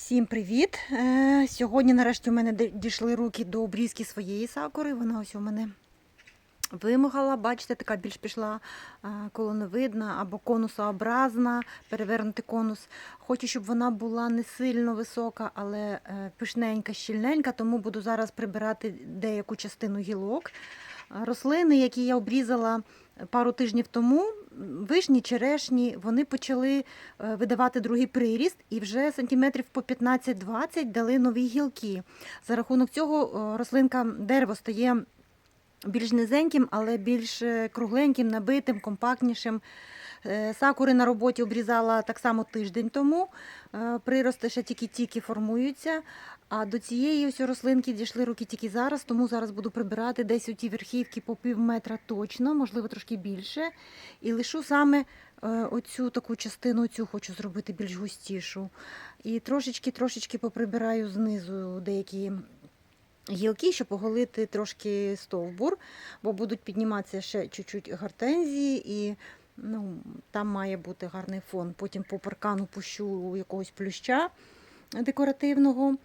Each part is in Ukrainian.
Всім привіт! Е, Сьогодні нарешті у мене дійшли руки до обрізки своєї сакури. Вона ось у мене вимагала. Бачите, така більш пішла е, колоновидна або конусообразна, перевернутий конус. Хочу, щоб вона була не сильно висока, але е, пишненька, щільненька, тому буду зараз прибирати деяку частину гілок. Е, Рослини, які я обрізала пару тижнів тому, вишні, черешні, вони почали е, видавати другий приріст і вже сантиметрів по 15-20 дали нові гілки. За рахунок цього е, рослинка дерево стає більш низеньким, але більш е, кругленьким, набитим, компактнішим. Е, Сакури на роботі обрізала так само тиждень тому. Е, Прирости ще тільки-тільки формуються. А до цієї ось рослинки дійшли руки тільки зараз, тому зараз буду прибирати десь у ті верхівки по пів метра точно, можливо, трошки більше. І лишу саме оцю таку частину, цю хочу зробити більш густішу. І трошечки-трошечки поприбираю знизу деякі гілки, щоб оголити трошки стовбур, бо будуть підніматися ще чуть-чуть гортензії і ну, там має бути гарний фон. Потім по паркану пущу якогось плюща декоративного.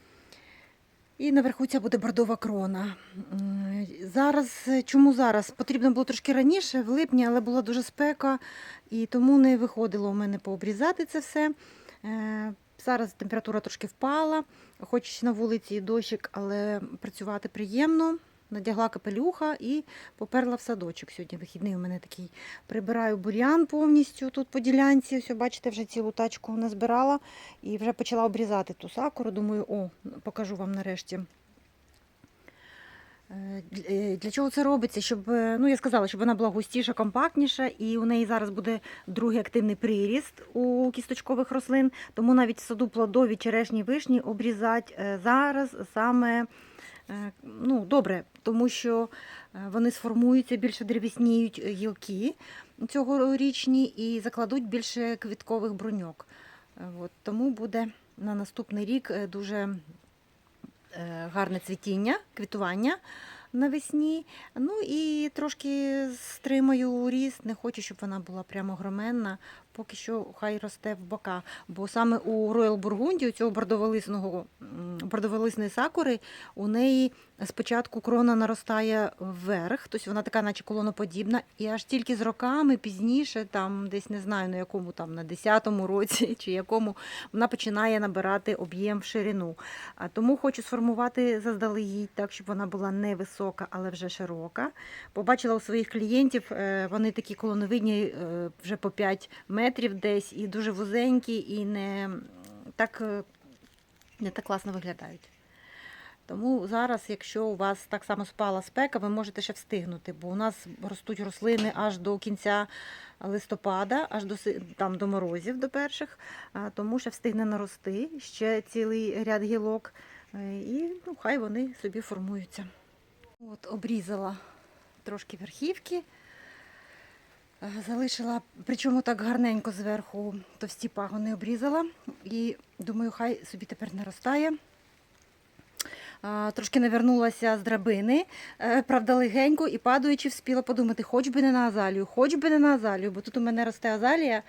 І наверху ця буде бордова крона. Зараз, чому зараз? Потрібно було трошки раніше, в липні, але була дуже спека, і тому не виходило у мене пообрізати це все. Зараз температура трошки впала, хоч на вулиці дощик, але працювати приємно. Надягла капелюха і поперла в садочок. Сьогодні вихідний у мене такий. Прибираю бур'ян повністю тут по ділянці. Ось, бачите, вже цілу тачку назбирала і вже почала обрізати ту сакуру. Думаю, о, покажу вам нарешті. Е, е, Для чого це робиться? Щоб, е, ну я сказала, щоб вона була густіша, компактніша, і у неї зараз буде другий активний приріст у кісточкових рослин. Тому навіть в саду плодові черешні вишні обрізати зараз саме ну, добре, тому що вони сформуються, більше древісніють гілки цьогорічні і закладуть більше квіткових бруньок. От, тому буде на наступний рік дуже гарне цвітіння, квітування навесні. Ну і трошки стримаю ріст. Не хочу, щоб вона була прямо громенна. Поки що хай росте в бока. Бо саме у Роял Бургунді, у цього бордоволисного бордоволисної сакури, у неї спочатку крона наростає вверх, тобто вона така, наче колоноподібна, і аж тільки з роками пізніше, там десь не знаю на якому там на 10-му році чи якому, вона починає набирати об'єм в ширину. А тому хочу сформувати заздалегідь, так, щоб вона була не висока, але вже широка. Побачила у своїх клієнтів, е, вони такі колоновидні е, вже по 5 метрів десь, і дуже вузенькі, і не так, е, не так класно виглядають. Тому зараз, якщо у вас так само спала спека, ви можете ще встигнути, бо у нас ростуть рослини аж до кінця листопада, аж до, там, до морозів, до перших, тому ще встигне нарости ще цілий ряд гілок, е, і ну, хай вони собі формуються. От, обрізала трошки верхівки, залишила, причому так гарненько зверху товсті пагони обрізала. І думаю, хай собі тепер наростає. Трошки навернулася з драбини, е, правда, легенько і падаючи, вспіла подумати, хоч би не на азалію, хоч би не на азалію, бо тут у мене росте азалія.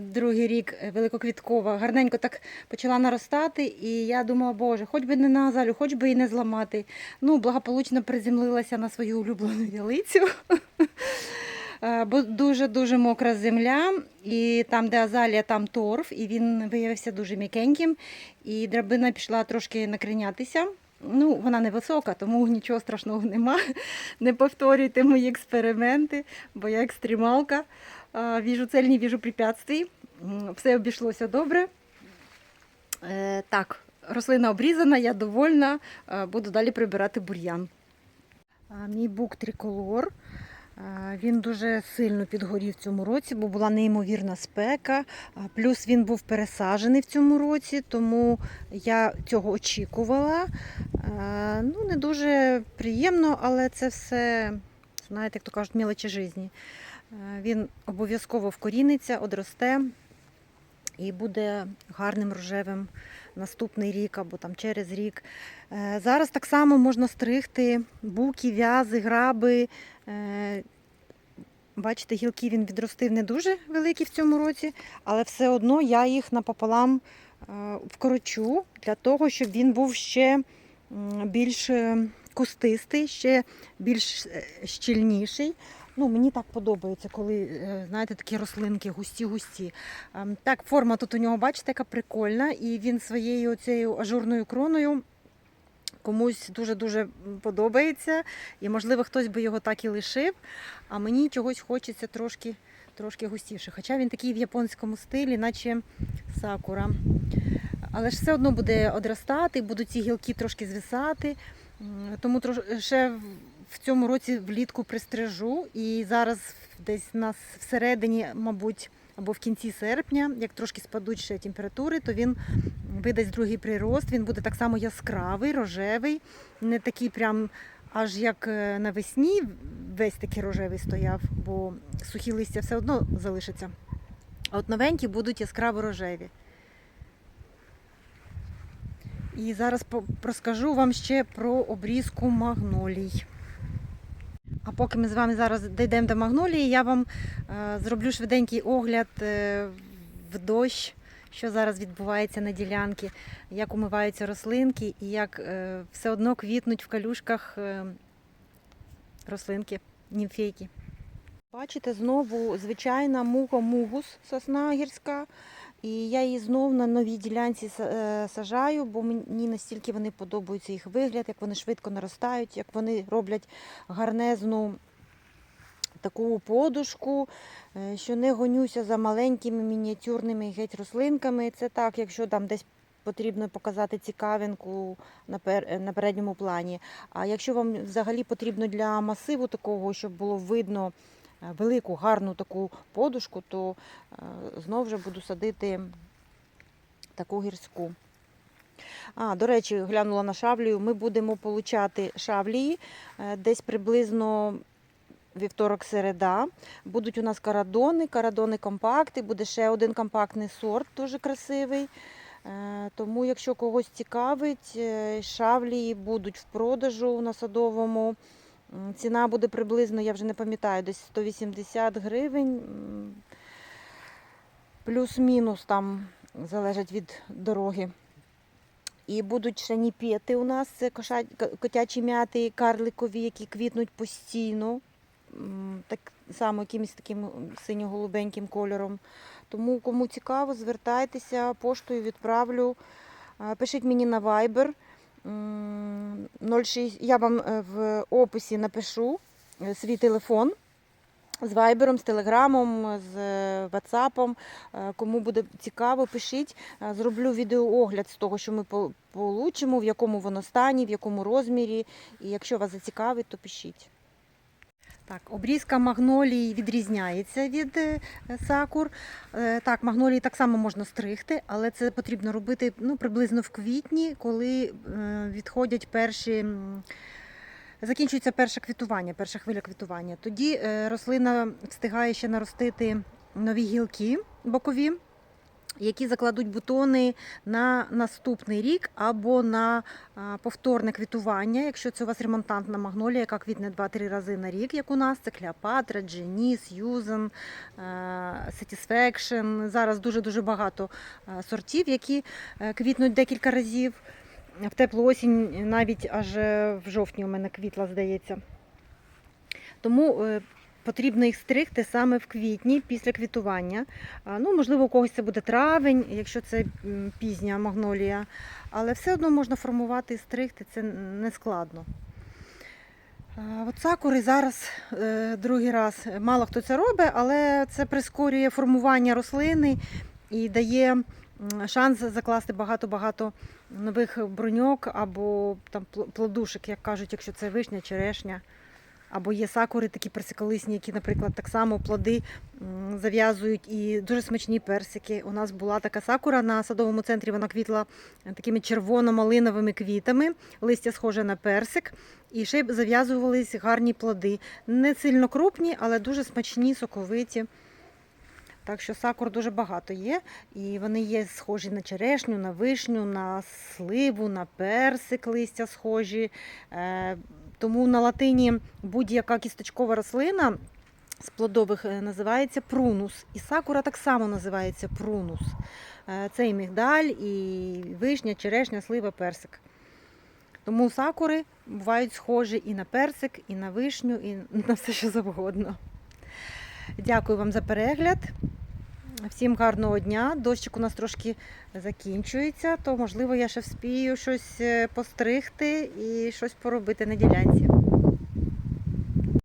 Другий рік е, великоквіткова, гарненько так почала наростати, і я думала, боже, хоч би не на азалію, хоч би і не зламати. Ну, благополучно приземлилася на свою улюблену ялицю. Е, дуже-дуже мокра земля, і там, де азалія, там торф, і він виявився дуже м'якеньким. І драбина пішла трошки накринятися. Ну, вона невисока, тому нічого страшного нема. Не повторюйте мої експерименти, бо я екстремалка. Віжу цель, не віжу препятствий. Все обійшлося добре. Е, Так, рослина обрізана, я довольна. Е, Буду далі прибирати бур'ян. Мій бук триколор. А, Він дуже сильно підгорів цьому році, бо була неймовірна спека. Плюс він був пересаджений в цьому році, тому я цього очікувала. Ну, не дуже приємно, але це все, знаєте, як то кажуть, мілочі житті. Він обов'язково вкоріниться, одросте і буде гарним рожевим наступний рік або там через рік. Е, Зараз так само можна стригти буки, в'язи, граби. Е, Бачите, гілки він відростив не дуже великі в цьому році, але все одно я їх напополам вкорочу для того, щоб він був ще більш е, кустистий, ще більш е, щільніший. Ну, мені так подобається, коли, е, знаєте, такі рослинки густі-густі. Ем, Так, форма тут у нього, бачите, яка прикольна, і він своєю цією ажурною кроною комусь дуже-дуже подобається. І, можливо, хтось би його так і лишив, а мені чогось хочеться трошки, трошки густіше. Хоча він такий в японському стилі, наче сакура. Але ж все одно буде одростати, будуть ці гілки трошки звисати. Тому ще в- цьому році влітку пристрижу. І зараз десь нас всередині, мабуть, або в кінці серпня, як трошки спадуть ще температури, то він видасть другий прирост. Він буде так само яскравий, рожевий, не такий прям аж як е, навесні весь такий рожевий стояв, бо сухі листя все одно залишаться. А от новенькі будуть яскраво рожеві. І зараз розкажу вам ще про обрізку магнолій. Поки ми з вами зараз дійдемо до магнолії, я вам е, зроблю швиденький огляд е, в дощ, що зараз відбувається на ділянці, як умиваються рослинки і як е, все одно квітнуть в калюшках рослинки, німфейки. Бачите, знову звичайна муха-мугус сосна гірська. І я її знов на новій ділянці е, сажаю, бо мені настільки вони подобаються їх вигляд, як вони швидко наростають, як вони роблять гарнезну таку подушку, е, що не гонюся за маленькими мініатюрними геть рослинками. Це так, якщо там десь потрібно показати цікавинку на, пер, на передньому плані. А якщо вам взагалі потрібно для масиву такого, щоб було видно велику, гарну таку подушку, то е, знов вже буду садити таку гірську. А, до речі, глянула на шавлію. Ми будемо получати шавлії е, десь приблизно вівторок-середа. Будуть у нас карадони, карадони компакти, буде ще один компактний сорт, дуже красивий. Е, Тому, якщо когось цікавить, е, шавлії будуть в продажу на садовому. Ціна буде приблизно, я вже не пам'ятаю, десь 180 гривень. Плюс-мінус там залежить від дороги. І будуть ще ніпети у нас, це котячі м'яти, карликові, які квітнуть постійно. Так само якимось таким синьо-голубеньким кольором. Тому кому цікаво, звертайтеся, поштою відправлю. Пишіть мені на Viber. М, 06, я вам е, в описі напишу е, свій телефон з Вайбером, з Телеграмом, з е, Ватсапом. Кому буде цікаво, пишіть. Зроблю відеоогляд з того, що ми по- получимо, в якому воно стані, в якому розмірі. І якщо вас зацікавить, то пишіть. Так, обрізка магнолій відрізняється від е, сакур. Е, Так, магнолії так само можна стригти, але це потрібно робити ну, приблизно в квітні, коли е, відходять перші. Закінчується перше квітування, перша хвиля квітування. Тоді рослина встигає ще наростити нові гілки бокові, які закладуть бутони на наступний рік або на повторне квітування. Якщо це у вас ремонтантна магнолія, яка квітне 2-3 рази на рік, як у нас, це Клеопатра, Дженіс, Юзен, е, Satisfaction. Зараз дуже-дуже багато е, сортів, які е, квітнуть декілька разів. В теплу осінь навіть аж в жовтні у мене квітла, здається. Тому потрібно їх стригти саме в квітні після квітування. Ну, можливо, у когось це буде травень, якщо це пізня магнолія. Але все одно можна формувати і стригти, це не складно. От сакури зараз е, другий раз. Мало хто це робить, але це прискорює формування рослини і дає шанс закласти багато-багато нових броньок або там плодушек, як кажуть, якщо це вишня, черешня. Або є сакури, такі персиколисні, які, наприклад, так само плоди зав'язують і дуже смачні персики. У нас була така сакура на садовому центрі, вона квітла е, такими червоно-малиновими квітами, листя схоже на персик, і ще й зав'язувались гарні плоди. Не сильно крупні, але дуже смачні, соковиті. Так що сакур дуже багато є, і вони є схожі на черешню, на вишню, на сливу, на персик листя схожі. Тому на латині будь-яка кісточкова рослина з плодових е, називається прунус. І сакура так само називається прунус. Е, Це і мігдаль, і вишня, черешня, слива, персик. Тому сакури бувають схожі і на персик, і на вишню, і на все, що завгодно. Дякую вам за перегляд. Всім гарного дня. Дощик у нас трошки закінчується, то можливо я ще вспію щось е, постригти і щось поробити на ділянці.